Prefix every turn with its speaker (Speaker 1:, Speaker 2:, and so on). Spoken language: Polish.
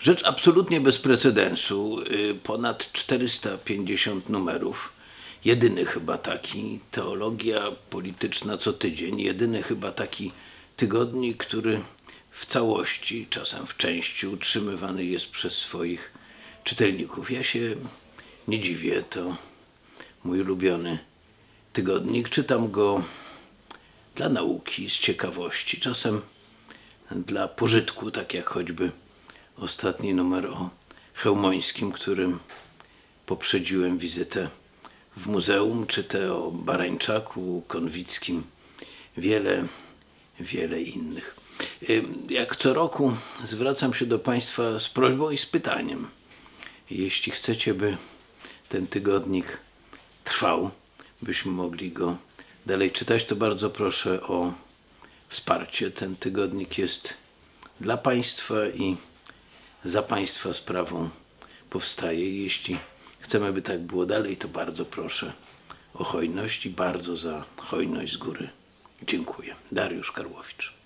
Speaker 1: Rzecz absolutnie bez precedensu. Y, Ponad 450 numerów. Jedyny chyba taki. Teologia polityczna co tydzień. Jedyny chyba taki tygodnik, który w całości, czasem w części utrzymywany jest przez swoich czytelników. Ja się nie dziwię. To mój ulubiony tygodnik. Czytam go dla nauki, z ciekawości, czasem dla pożytku, tak jak choćby ostatni numer o Chełmońskim, którym poprzedziłem wizytę w muzeum, czy te o Barańczaku, Konwickim, wiele, wiele innych. Jak co roku zwracam się do Państwa z prośbą i z pytaniem. Jeśli chcecie, by ten tygodnik trwał, byśmy mogli go dalej czytać, to bardzo proszę o wsparcie. Ten tygodnik jest dla Państwa i za Państwa sprawą powstaje. Jeśli chcemy, by tak było dalej, to bardzo proszę o hojność i bardzo za hojność z góry dziękuję. Dariusz Karłowicz.